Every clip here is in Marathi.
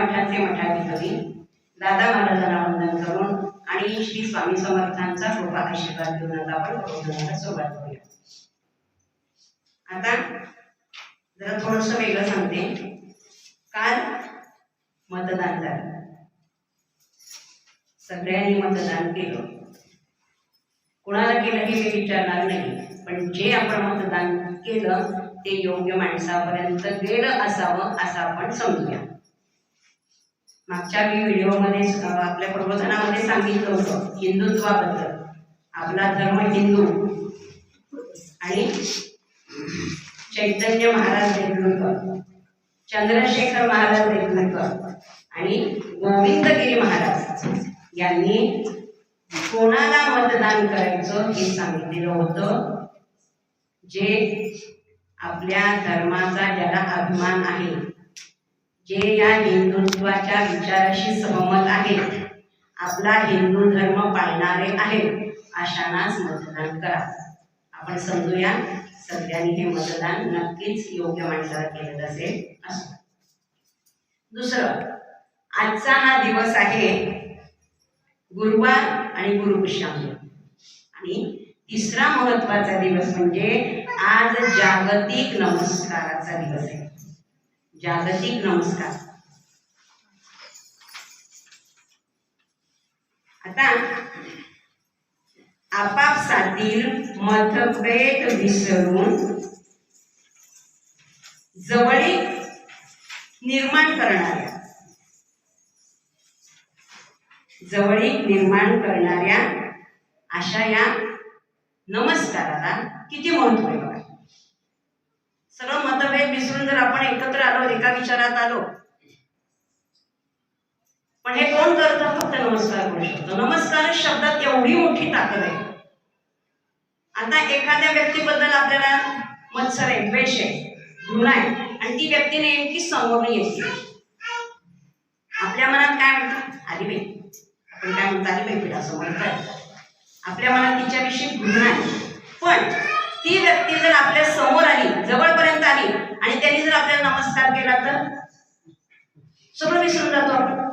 मठाचे मठाधिकारी दादा महाराजांना वंदन करून आणि श्री स्वामी समर्थांचा कृपा आशीर्वाद घेऊन आता आपण प्रबोधनाला सुरुवात करूया. आता जरा थोडस वेगळं सांगते. काल मतदान झालं. सगळ्यांनी मतदान केलं. कोणाला केलं हे मी विचारणार नाही पण जे आपण मतदान केलं ते योग्य माणसापर्यंत गेलं असावं असं आपण समजूया. मागच्या मी व्हिडिओमध्ये आपल्या प्रबोधनामध्ये सांगितलं होतं हिंदुत्वाबद्दल. आपला धर्म हिंदू. आणि चैतन्य महाराज देगलूरकर चंद्रशेखर महाराज देगलूरकर आणि गोविंदगिरी महाराज यांनी कोणाला मतदान करायचं हे सांगितलेलं होतं जे आपल्या धर्माचा ज्याला अभिमान आहे जे या हिंदुत्वाच्या विचाराशी सहमत आहेत आपला हिंदू धर्म पाळणारे आहेत अशांनाच मतदान करा. आपण समजूया सगळ्यांनी हे मतदान नक्कीच योग्य माणसाला केलं असेल असं. दुसरं आजचा हा दिवस आहे गुरुवार आणि गुरुपुष्याम आणि तिसरा महत्त्वाचा दिवस म्हणजे आज जागतिक नमस्काराचा दिवस आहे. जागतिक नमस्कार. आता आपापसातील मतभेद विसरून जवळीक निर्माण करणाऱ्या जवळीक निर्माण करणाऱ्या अशा या नमस्काराला किती महत्त्व आहे बघा. सर्व मतभेद विसरून जर आपण एकत्र आलो एका विचारात आलो पण हे कोण करतं? फक्त नमस्कार करू शकतो. नमस्कार शब्दात एवढी मोठी ताकद आहे. आता एखाद्या व्यक्तीबद्दल आपल्याला मत्सर आहे द्वेष आहे घृणा आहे आणि ती व्यक्ती नेमकी समोर येते. आपल्या मनात काय म्हणतात? आली बाई आपण काय म्हणतो? आली बाई पिढा समोर आपल्या मनात तिच्याविषयी घृणा आहे. पण ती व्यक्ती जर आपल्यासमोर आली जवळपर्यंत आली आणि त्यांनी जर आपल्याला नमस्कार केला तर? सगळं विसरून जातो आपण.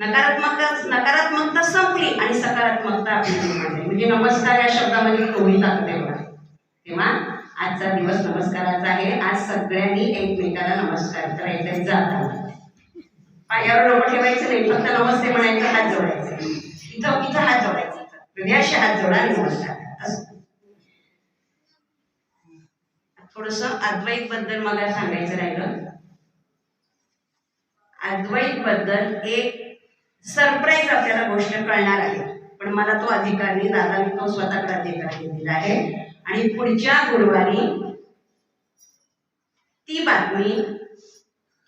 नकारात्मकता नकारात्मकता संपली आणि सकारात्मकता आपली म्हणजे नमस्कार या शब्दामध्ये टोळी ताकद मला बघा. तेव्हा आजचा दिवस नमस्काराचा आहे. आज सगळ्यांनी एकमेकाला नमस्कार करायचा आहे पायावर डोकं ठेवायचं नाही फक्त नमस्ते म्हणायचं हात जोडायचे. इथं इथं हात जोडायचं. हृदयाशी हात जोडा नमस्कार करा. असं थोडस अद्वैत बद्दल मला सांगायचं राहिलं. अद्वैत बद्दल एक सरप्राईज आपल्याला गोष्ट कळणार आहे. पण मला तो अधिकारी दादाने तो स्वतःकडे अधिकार दिलेला आहे. आणि पुढच्या गुरुवारी ती बातमी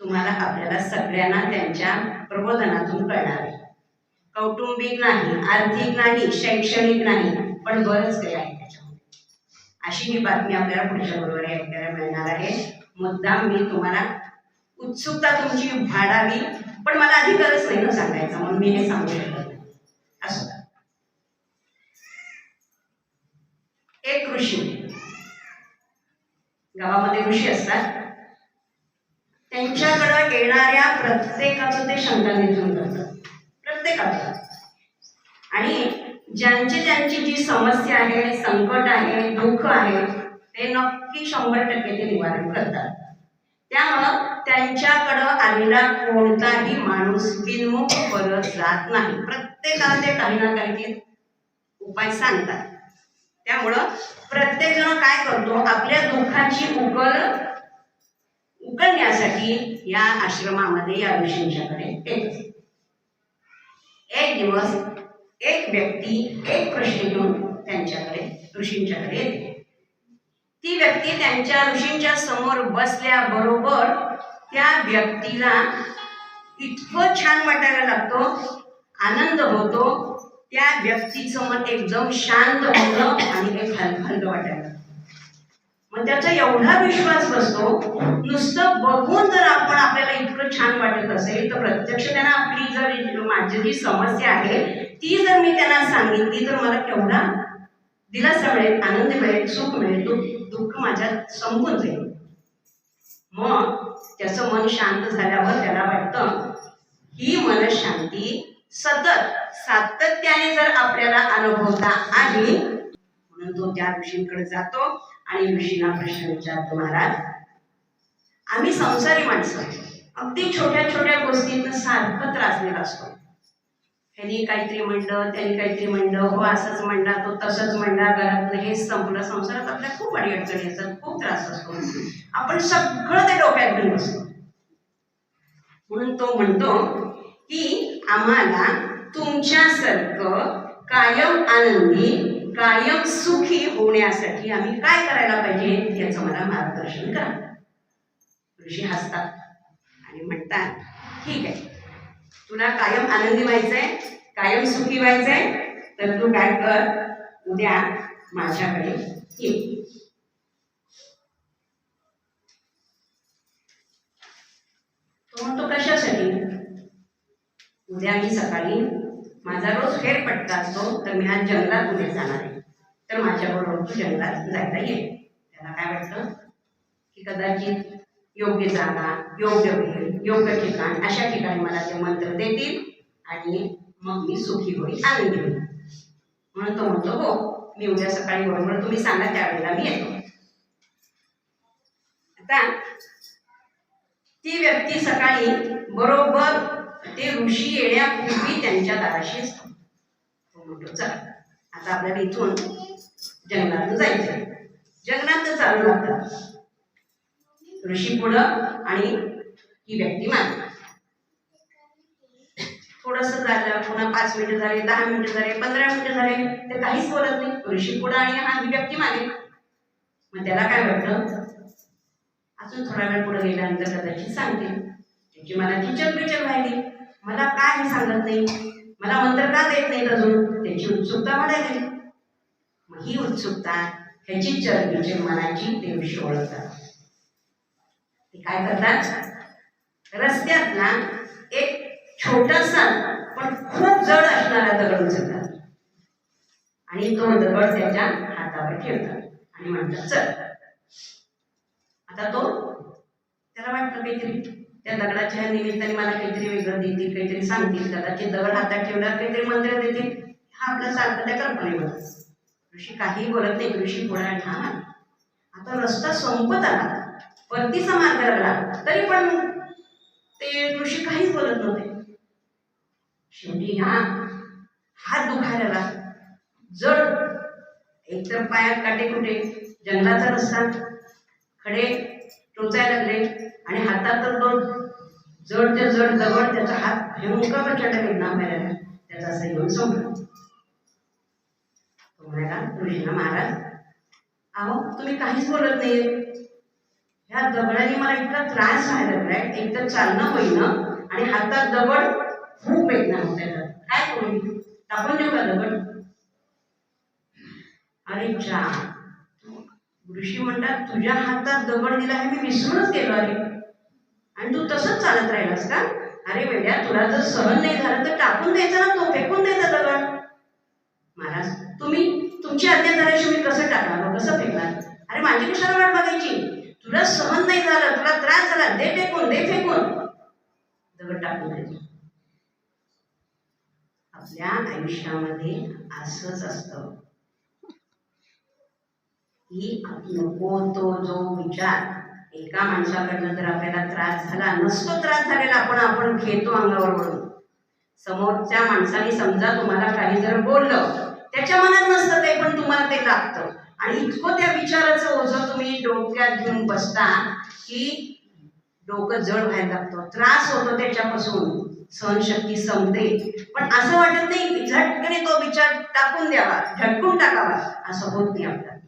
तुम्हाला आपल्याला सगळ्यांना त्यांच्या प्रबोधनातून कळणार आहे. कौटुंबिक नाही आर्थिक नाही शैक्षणिक नाही पण बरंच काही आहे त्याच्यामध्ये. अशी ही बातमी आपल्याला पुढच्या बरोबर ऐकायला मिळणार आहे. मुद्दाम मी तुम्हाला उत्सुकता तुमची भाडावी पण मला अधिकारच नाही ना सांगायचा म्हणून मी हे सांगू शकत असो. एक ऋषी. गावामध्ये ऋषी असतात. त्यांच्याकडं येणाऱ्या प्रत्येकाचं ते शंका निधून करतात. प्रत्येकाचं. आणि ज्यांची ज्यांची जी समस्या आहे संकट आहे दुःख आहे ते नक्की शंभर टक्के ते निवारण करतात. त्यामुळं त्यांच्याकडं आलेला कोणताही माणूस बिनमुख परत जात नाही. प्रत्येकाला ते काही ना काही उपाय सांगतात. त्यामुळं प्रत्येक जण काय करतो आपल्या दुःखाची उकल उकलण्यासाठी या आश्रमामध्ये या ऋषींच्याकडे येत. एक दिवस एक व्यक्ती एक प्रश्न घेऊन त्यांच्याकडे ऋषींच्याकडे येते ती व्यक्ती त्यांच्या ऋषींच्या समोर बसल्याबरोबर त्या व्यक्तीला इतकं छान वाटायला लागतो आनंद होतो त्या व्यक्तीचं मन एकदम शांत होतं आणि एक हलकं वाटायला लागतं. मग त्याचा एवढा विश्वास बसतो नुसतं बघून जर आपण आपल्याला इतकं छान वाटत असेल तर प्रत्यक्ष त्यांना आपली जर माझी जी समस्या आहे ती जर मी त्यांना सांगितली तर मला केवढा दिलासा मिळेल आनंद मिळेल सुख मिळेल दुःख दुःख माझ्यात संपून जाईल. मग त्याचं मन शांत झाल्यावर त्याला वाटतं ही मनशांती सतत सातत्याने जर आपल्याला अनुभवता आली म्हणून तो त्या ऋषींकडे जातो. आणि ऋषींना प्रश्न विचारतो महाराज आम्ही संसारी माणसं अगदी छोट्या छोट्या गोष्टींना सारखं त्रासलेला असतो. त्यांनी काहीतरी म्हणलं त्यांनी काहीतरी म्हणलं हो असंच म्हणला तो तसंच म्हणला घरातलं हेच संपलं संसारात आपल्या खूप अडीअडचणी असतात खूप त्रास असतो. आपण सगळं ते डोक्यात घेऊन असतो म्हणून तो म्हणतो की आम्हाला तुमच्यासारखं कायम आनंदी कायम सुखी होण्यासाठी आम्ही काय करायला पाहिजे याचं मला मार्गदर्शन करा. ऋषी हसतात आणि म्हणतात ठीक आहे. तुला कायम आनंदी व्हायचंय कायम सुखी व्हायचंय तर तू काय कर उद्या माझ्याकडे ये. तो म्हणतो कशासाठी? उद्या मी सकाळी माझा रोज फेरपट्टा असतो तर मी आज जंगलात उद्या जाणार आहे. तर माझ्याबरोबर तू जंगलात जायला येईल त्याला काय वाटतं? की कदाचित योग्य जागा योग्य वेळ योग्य ठिकाण अशा ठिकाणी मला ते मंत्र देतील आणि मग मी सुखी होईल आनंद होईल. म्हणून तो म्हणतो हो मी उद्या सकाळी बरोबर तुम्ही सांगा त्यावेळेला मी येतो. आता ती व्यक्ती सकाळी बरोबर ते ऋषी येण्यापूर्वी त्यांच्या दाराशी असतो. तो म्हणतो चला आता आपल्याला इथून जंगलात जायचं. जंगलात चालू लागतात ऋषी पुढं आणि ही व्यक्ती मागे. थोडस झालं पुन्हा पाच मिनिटं झाले दहा मिनिटं झाले पंधरा मिनिटं झाले ते काहीच बोलत नाही. ऋषी पुढं आणि हा ही व्यक्ती मागे. मग त्याला काय वाटलं अजून थोडा वेळ पुढे गेल्यानंतर कदाचित सांगते त्याची मला किचन बिचन राहिली. मला काय हे सांगत नाही. मला मंत्र का देत नाहीत अजून? त्याची उत्सुकता वाढायला ही उत्सुकता ह्याची चरबीची मनाची देवशी ओळखतात. ते काय करतात? रस्त्यात ना एक छोटासा पण खूप जड असणारा दगड उचलतात. आणि तो दगड त्याच्या हातावर ठेवतात आणि म्हणतात चल. आता तो त्याला वाटतं काहीतरी त्या दगडाच्या निमित्ताने मला काहीतरी वेगळं देतील काहीतरी सांगतील कदाचित दगड हातात ठेवणार काहीतरी मंत्र देतील. हा आपला सारखं त्या कल्पनेवर ऋषी काहीही बोलत नाही ऋषी पुढे आता रस्ता संपत आला. परतीचा मार्ग लागला. तरी पण ते ऋषी काहीच बोलत नव्हते. शेवटी हा हात दुखायला लागला. जड. एकतर पायात काटे कुठे जंगलाचा रस्ता खडे टोचायला लागले आणि हातात तर दोन. जड ते जड दगड त्याचा हात भयंकर प्रचंड वेदना त्याचा असं येऊन संपला. म्हणाला ऋषीना महाराज? अहो तुम्ही काहीच बोलत नाही ह्या दगडाने मला इतका त्रास व्हायला लागलाय. एक तर चालणं होईना आणि हातात दगड खूप वेदना होत काय करू? टाकून देऊ का दगड? अरे चा ऋषी म्हणतात तुझ्या हातात दगड दिला हे मी विसरूनच गेलो अरे आणि तू तसंच चालत राहिलास का? अरे वेड्या तुला जर सहन नाही झालं तर टाकून द्यायचा ना तो फेकून द्यायचा दगड. महाराज तुम्ही तुमची आज्ञा मी कसं टाकणार? कसं फेकणार? अरे माझी कशाला वाट बघायची? तुला सहन नाही झालं तुला त्रास झाला दे फेकून दे फेकून. दगड टाकून द्यायचं आपल्या आयुष्यामध्ये असंच असतं. की नको तो जो विचार एका माणसाकडनं जर आपल्याला त्रास झाला नसतो त्रास झालेला आपण आपण घेतो अंगावर वळून समोरच्या माणसाने समजा तुम्हाला काही जर बोललं त्याच्या मनात नसतं ते पण तुम्हाला ते लागतं. आणि इतकं त्या विचाराचं ओझं तुम्ही डोक्यात घेऊन बसता की डोकं जड व्हायला लागतं. त्रास होतो त्याच्यापासून. सहनशक्ती संपते. पण असं वाटत नाही झटकने तो विचार टाकून द्यावा झटकून टाकावा. असं होत नाही आपल्याला.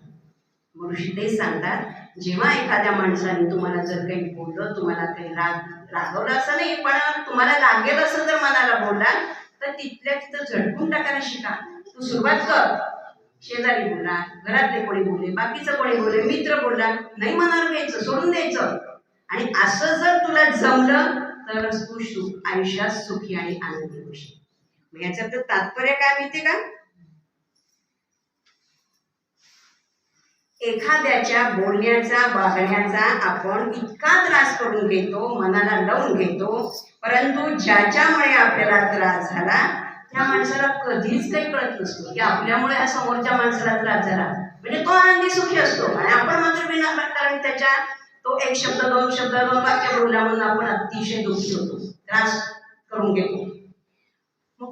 मग तेच सांगतात जेव्हा एखाद्या माणसाने तुम्हाला जर काही बोललं तुम्हाला काही राग रागवलं असं नाही पण तुम्हाला लागेल असं जर मनाला बोलला तर तिथल्या तिथं झटकून टाकायला शिका. तू सुरुवात कर. शेजारी बोला घरातले कोणी बोलले बाकीचं कोणी बोलले मित्र बोलला नाही मनावर घ्यायचं सोडून द्यायचं. आणि असं जर तुला जमलं तरच तू सुख आयुष्यात सुखी आणि आनंदी होशील याच्यात तात्पर्य काय माहिती का? एखाद्याच्या बोलण्याचा वागण्याचा आपण इतका त्रास करून घेतो मनाला लावून घेतो. परंतु ज्याच्यामुळे आपल्याला त्रास झाला त्या माणसाला कधीच काही कळत नसतो. की आपल्यामुळे हा समोरच्या माणसाला त्रास झाला. म्हणजे तो आनंदी सुखी असतो. आणि आपण मात्र विना कारण त्याच्या तो एक शब्द दोन शब्द दोन वाक्य बोलला म्हणून आपण अतिशय दुःखी होतो. त्रास करून घेतो.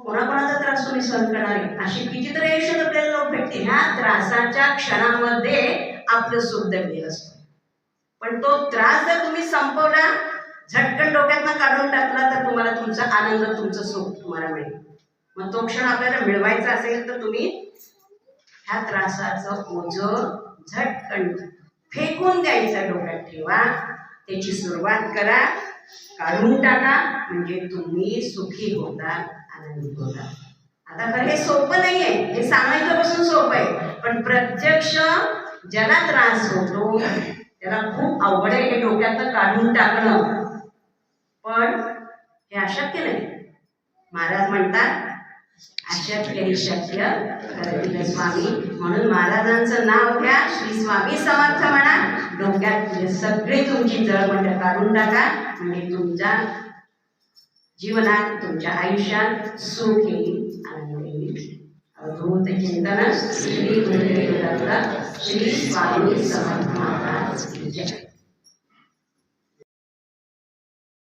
कोणाकोणाचा त्रास तुम्ही सहन करणार आहे? अशी कितीतरी आयुष्यात आपल्याला लोक भेटतील. ह्या त्रासाच्या क्षणामध्ये आपलं सुख दडलेलं असतं. पण तो त्रास जर तुम्ही संपवला झटकन डोक्यातनं काढून टाकला तर तुम्हाला तुमचा आनंद तुमचं सुख तुम्हाला मिळेल. मग तो क्षण आपल्याला मिळवायचा असेल तर तुम्ही ह्या त्रासाचं ओझ झटकन फेकून द्यायचा डोक्यात ठेवा. त्याची सुरुवात करा काढून टाका म्हणजे तुम्ही सुखी होता आनंदित होतात. आता खरं हे सोपं नाहीये. हे सांगायचं बसून सोपं आहे. पण प्रत्यक्ष ज्याला त्रास होतो त्याला खूप अवघड आहे हे डोक्यात काढून टाकणं. पण हे अशक्य नाही. महाराज म्हणतात अशक्य हे शक्य करतील स्वामी. म्हणून महाराजांचं नाव घ्या. श्री स्वामी समर्थ म्हणा. डोक्यात सगळी तुमची जळमंड काढून टाका. म्हणजे तुमच्या जीवनात तुमच्या आयुष्यात सुख येईल आनंद येईल. अवधूत चिंतन श्री गुरुदेव दत्त श्री स्वामी समर्थ महाराज जय.